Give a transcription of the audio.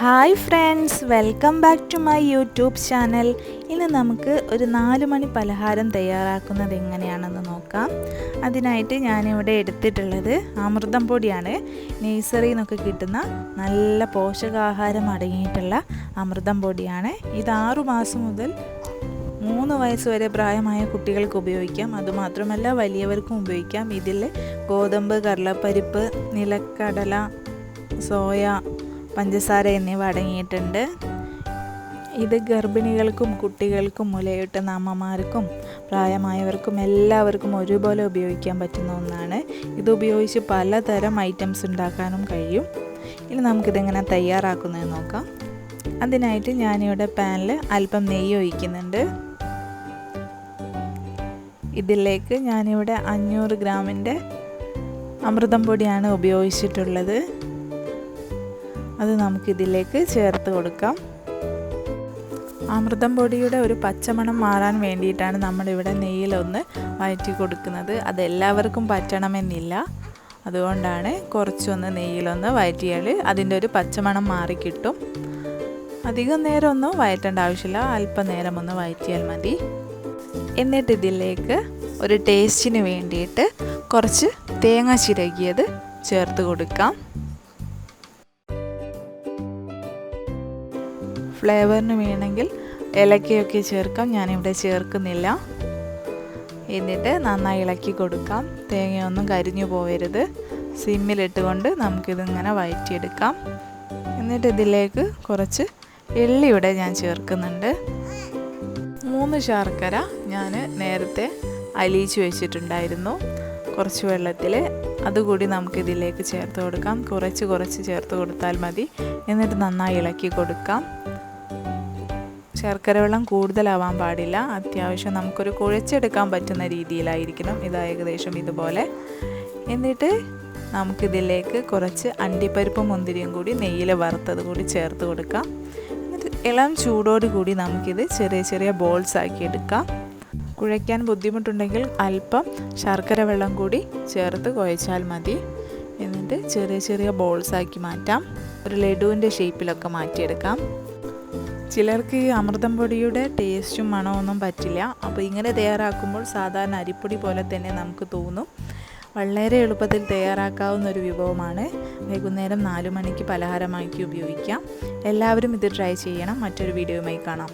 Hi friends welcome back to my YouTube channel. ഇന്ന് നമുക്ക് ഒരു നാല് മണി പലഹാരം തയ്യാറാക്കുന്നത് എങ്ങനെയാണെന്ന് നോക്കാം. അതിനായിട്ട് ഞാനിവിടെ എടുത്തിട്ടുള്ളത് അമൃതം പൊടിയാണ്. നേഴ്സറിയിൽ നിന്നൊക്കെ കിട്ടുന്ന നല്ല പോഷകാഹാരം അടങ്ങിയിട്ടുള്ള അമൃതം പൊടിയാണ്. ഇത് ആറു മാസം മുതൽ മൂന്ന് വയസ്സ് വരെ പ്രായമായ കുട്ടികൾക്ക് ഉപയോഗിക്കാം. അതുമാത്രമല്ല വലിയവർക്കും ഉപയോഗിക്കാം. ഇതിൽ ഗോതമ്പ് കടലപ്പരിപ്പ് നിലക്കടല സോയ പഞ്ചസാര എന്നിവ അടങ്ങിയിട്ടുണ്ട്. ഇത് ഗർഭിണികൾക്കും കുട്ടികൾക്കും മുലയൂട്ടുന്ന അമ്മമാർക്കും പ്രായമായവർക്കും എല്ലാവർക്കും ഒരുപോലെ ഉപയോഗിക്കാൻ പറ്റുന്ന ഒന്നാണ്. ഇത് ഉപയോഗിച്ച് പലതരം ഐറ്റംസ് ഉണ്ടാക്കാനും കഴിയും. ഇനി നമുക്കിതെങ്ങനെ തയ്യാറാക്കുന്നത് നോക്കാം. അതിനായിട്ട് ഞാനിവിടെ പാനിൽ അല്പം നെയ്യ് ഒഴിക്കുന്നുണ്ട്. ഇതിലേക്ക് ഞാനിവിടെ അഞ്ഞൂറ് ഗ്രാമിന്റെ അമൃതം പൊടിയാണ് ഉപയോഗിച്ചിട്ടുള്ളത്. അത് നമുക്കിതിലേക്ക് ചേർത്ത് കൊടുക്കാം. അമൃതം പൊടിയുടെ ഒരു പച്ചമണം മാറാൻ വേണ്ടിയിട്ടാണ് നമ്മളിവിടെ നെയ്യിലൊന്ന് വഴറ്റി കൊടുക്കുന്നത്. അതെല്ലാവർക്കും പറ്റണമെന്നില്ല. അതുകൊണ്ടാണ് കുറച്ചൊന്ന് നെയ്യിലൊന്ന് വഴറ്റിയാൽ അതിന്റെ ഒരു പച്ചമണം മാറിക്കിട്ടും അധികം നേരമൊന്നും വഴറ്റേണ്ട ആവശ്യമില്ല. അല്പനേരം ഒന്ന് വഴറ്റിയാൽ മതി. എന്നിട്ട് ഇതിലേക്ക് ഒരു ടേസ്റ്റിന് വേണ്ടിയിട്ട് കുറച്ച് തേങ്ങ ചിരകിയത് ചേർത്ത് കൊടുക്കാം. ഫ്ലേവറിന് വേണമെങ്കിൽ ഇലക്കയൊക്കെ ചേർക്കാം. ഞാനിവിടെ ചേർക്കുന്നില്ല. എന്നിട്ട് നന്നായി ഇളക്കി കൊടുക്കാം. തേങ്ങയൊന്നും കരിഞ്ഞു പോകരുത് സിമ്മിലിട്ടുകൊണ്ട് നമുക്കിതിങ്ങനെ വയറ്റിയെടുക്കാം. എന്നിട്ട് ഇതിലേക്ക് കുറച്ച് എള്ളിയുടെ ഞാൻ ചേർക്കുന്നുണ്ട്. മൂന്ന് ശർക്കര ഞാൻ നേരത്തെ അലിയിച്ച് വെച്ചിട്ടുണ്ടായിരുന്നു. കുറച്ച് വെള്ളത്തിൽ. അതുകൂടി നമുക്കിതിലേക്ക് ചേർത്ത് കൊടുക്കാം. കുറച്ച് കുറച്ച് ചേർത്ത് കൊടുത്താൽ മതി. എന്നിട്ട് നന്നായി ഇളക്കി കൊടുക്കാം. ശർക്കര വെള്ളം കൂടുതലാവാൻ പാടില്ല. അത്യാവശ്യം നമുക്കൊരു കുഴച്ചെടുക്കാൻ പറ്റുന്ന രീതിയിലായിരിക്കണം. ഇത് ഏകദേശം ഇതുപോലെ. എന്നിട്ട് നമുക്കിതിലേക്ക് കുറച്ച് അണ്ടിപ്പരിപ്പും മുന്തിരിയും കൂടി നെയ്യിൽ വറുത്തത് കൂടി ചേർത്ത് കൊടുക്കാം. എന്നിട്ട് ഇളം ചൂടോട് കൂടി നമുക്കിത് ചെറിയ ചെറിയ ബോൾസ് ആക്കി എടുക്കാം. കുഴയ്ക്കാൻ ബുദ്ധിമുട്ടുണ്ടെങ്കിൽ അല്പം ശർക്കര വെള്ളം കൂടി ചേർത്ത് കുഴച്ചാൽ മതി. എന്നിട്ട് ചെറിയ ചെറിയ ബോൾസ് ആക്കി മാറ്റാം. ഒരു ലഡുവിന്റെ ഷേപ്പിലൊക്കെ മാറ്റിയെടുക്കാം. ചിലർക്ക് ഈ അമൃതം പൊടിയുടെ ടേസ്റ്റും മണമൊന്നും പറ്റില്ല. അപ്പോൾ ഇങ്ങനെ തയ്യാറാക്കുമ്പോൾ സാധാരണ അരിപ്പൊടി പോലെ തന്നെ നമുക്ക് തോന്നും. വളരെ എളുപ്പത്തിൽ തയ്യാറാക്കാവുന്ന ഒരു വിഭവമാണ്. വൈകുന്നേരം നാലു മണിക്ക് പലഹാരമാക്കി ഉപയോഗിക്കാം. എല്ലാവരും ഇത് ട്രൈ ചെയ്യണം. മറ്റൊരു വീഡിയോയുമായി കാണാം.